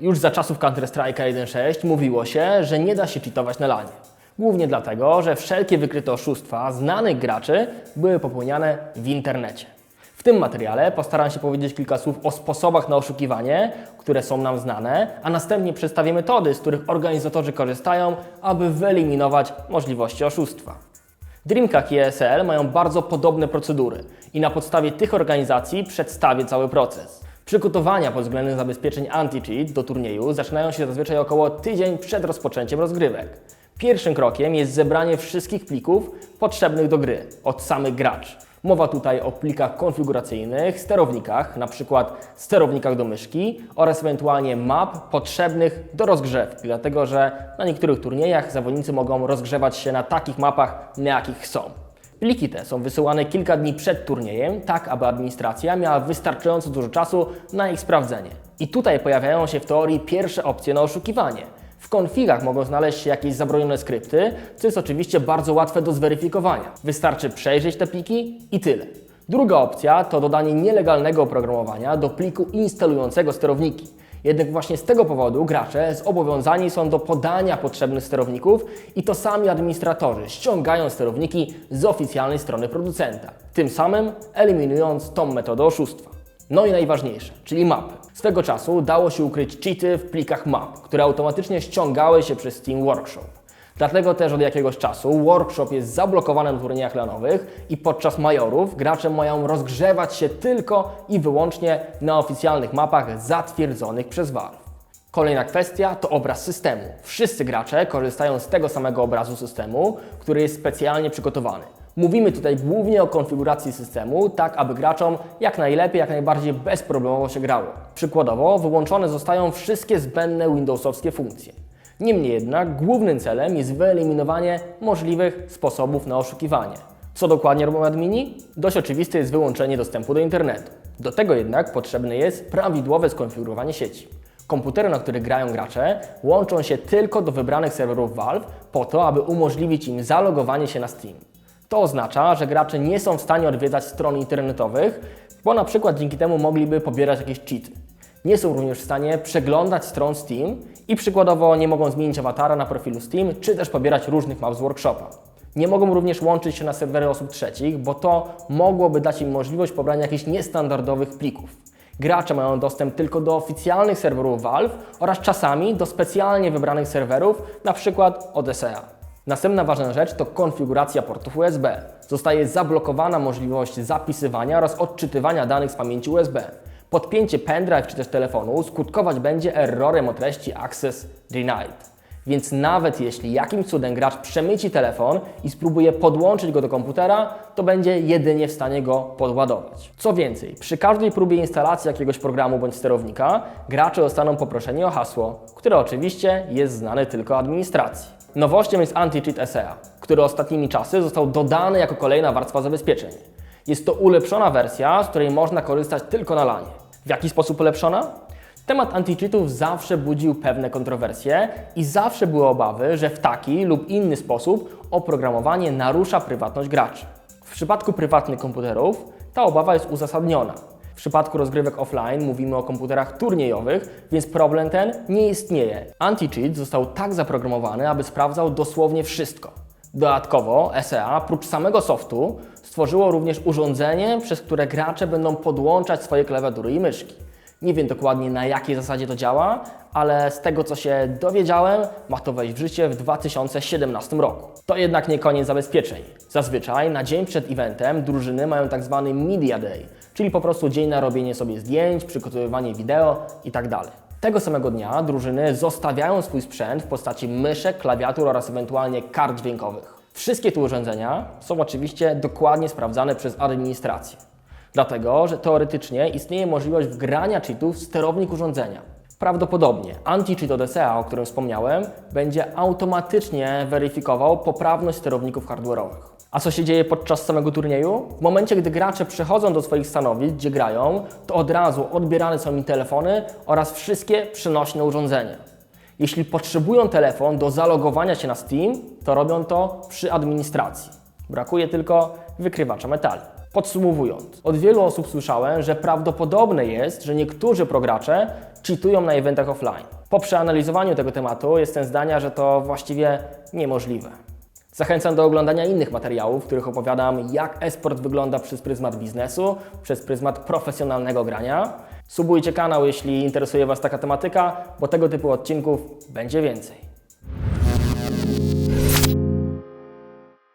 Już za czasów Counter-Strike'a 1.6 mówiło się, że nie da się cheatować na lanie. Głównie dlatego, że wszelkie wykryte oszustwa znanych graczy były popełniane w internecie. W tym materiale postaram się powiedzieć kilka słów o sposobach na oszukiwanie, które są nam znane, a następnie przedstawię metody, z których organizatorzy korzystają, aby wyeliminować możliwości oszustwa. Dreamhack i ESL mają bardzo podobne procedury i na podstawie tych organizacji przedstawię cały proces. Przygotowania pod względem zabezpieczeń anti-cheat do turnieju zaczynają się zazwyczaj około tydzień przed rozpoczęciem rozgrywek. Pierwszym krokiem jest zebranie wszystkich plików potrzebnych do gry od samych graczy. Mowa tutaj o plikach konfiguracyjnych, sterownikach, np. sterownikach do myszki oraz ewentualnie map potrzebnych do rozgrzewki, dlatego że na niektórych turniejach zawodnicy mogą rozgrzewać się na takich mapach, na jakich chcą. Pliki te są wysyłane kilka dni przed turniejem, tak aby administracja miała wystarczająco dużo czasu na ich sprawdzenie. I tutaj pojawiają się w teorii pierwsze opcje na oszukiwanie. W konfigach mogą znaleźć się jakieś zabronione skrypty, co jest oczywiście bardzo łatwe do zweryfikowania. Wystarczy przejrzeć te pliki i tyle. Druga opcja to dodanie nielegalnego oprogramowania do pliku instalującego sterowniki. Jednak właśnie z tego powodu gracze zobowiązani są do podania potrzebnych sterowników i to sami administratorzy ściągają sterowniki z oficjalnej strony producenta, tym samym eliminując tą metodę oszustwa. No i najważniejsze, czyli mapy. Swego czasu dało się ukryć cheaty w plikach map, które automatycznie ściągały się przez Steam Workshop. Dlatego też od jakiegoś czasu Workshop jest zablokowany na turniejach lanowych i podczas majorów gracze mają rozgrzewać się tylko i wyłącznie na oficjalnych mapach zatwierdzonych przez Valve. Kolejna kwestia to obraz systemu. Wszyscy gracze korzystają z tego samego obrazu systemu, który jest specjalnie przygotowany. Mówimy tutaj głównie o konfiguracji systemu, tak aby graczom jak najlepiej, jak najbardziej bezproblemowo się grało. Przykładowo wyłączone zostają wszystkie zbędne Windowsowskie funkcje. Niemniej jednak głównym celem jest wyeliminowanie możliwych sposobów na oszukiwanie. Co dokładnie robią admini? Dość oczywiste jest wyłączenie dostępu do internetu. Do tego jednak potrzebne jest prawidłowe skonfigurowanie sieci. Komputery, na których grają gracze, łączą się tylko do wybranych serwerów Valve po to, aby umożliwić im zalogowanie się na Steam. To oznacza, że gracze nie są w stanie odwiedzać stron internetowych, bo na przykład dzięki temu mogliby pobierać jakieś cheaty. Nie są również w stanie przeglądać stron Steam i przykładowo nie mogą zmienić awatara na profilu Steam, czy też pobierać różnych map z workshopa. Nie mogą również łączyć się na serwery osób trzecich, bo to mogłoby dać im możliwość pobrania jakichś niestandardowych plików. Gracze mają dostęp tylko do oficjalnych serwerów Valve oraz czasami do specjalnie wybranych serwerów, np. od SEA. Następna ważna rzecz to konfiguracja portów USB. Zostaje zablokowana możliwość zapisywania oraz odczytywania danych z pamięci USB. Podpięcie pendrive czy też telefonu skutkować będzie errorem o treści Access Denied. Więc nawet jeśli jakimś cudem gracz przemyci telefon i spróbuje podłączyć go do komputera, to będzie jedynie w stanie go podładować. Co więcej, przy każdej próbie instalacji jakiegoś programu bądź sterownika, gracze zostaną poproszeni o hasło, które oczywiście jest znane tylko administracji. Nowością jest Anti-Cheat SEA, który ostatnimi czasy został dodany jako kolejna warstwa zabezpieczeń. Jest to ulepszona wersja, z której można korzystać tylko na lanie. W jaki sposób ulepszona? Temat anti-cheatów zawsze budził pewne kontrowersje i zawsze były obawy, że w taki lub inny sposób oprogramowanie narusza prywatność graczy. W przypadku prywatnych komputerów ta obawa jest uzasadniona. W przypadku rozgrywek offline mówimy o komputerach turniejowych, więc problem ten nie istnieje. Anti-cheat został tak zaprogramowany, aby sprawdzał dosłownie wszystko. Dodatkowo SEA, prócz samego softu, stworzyło również urządzenie, przez które gracze będą podłączać swoje klawiatury i myszki. Nie wiem dokładnie na jakiej zasadzie to działa, ale z tego co się dowiedziałem, ma to wejść w życie w 2017 roku. To jednak nie koniec zabezpieczeń. Zazwyczaj na dzień przed eventem drużyny mają tak zwany Media Day, czyli po prostu dzień na robienie sobie zdjęć, przygotowywanie wideo itd. Tego samego dnia drużyny zostawiają swój sprzęt w postaci myszek, klawiatur oraz ewentualnie kart dźwiękowych. Wszystkie te urządzenia są oczywiście dokładnie sprawdzane przez administrację. Dlatego, że teoretycznie istnieje możliwość wgrania cheatów w sterownik urządzenia. Prawdopodobnie anti-cheat od SEA, o którym wspomniałem, będzie automatycznie weryfikował poprawność sterowników hardware'owych. A co się dzieje podczas samego turnieju? W momencie, gdy gracze przechodzą do swoich stanowisk, gdzie grają, to od razu odbierane są im telefony oraz wszystkie przenośne urządzenia. Jeśli potrzebują telefon do zalogowania się na Steam, to robią to przy administracji. Brakuje tylko wykrywacza metali. Podsumowując, od wielu osób słyszałem, że prawdopodobne jest, że niektórzy progracze cheatują na eventach offline. Po przeanalizowaniu tego tematu jestem zdania, że to właściwie niemożliwe. Zachęcam do oglądania innych materiałów, w których opowiadam, jak esport wygląda przez pryzmat biznesu, przez pryzmat profesjonalnego grania. Subujcie kanał, jeśli interesuje Was taka tematyka, bo tego typu odcinków będzie więcej.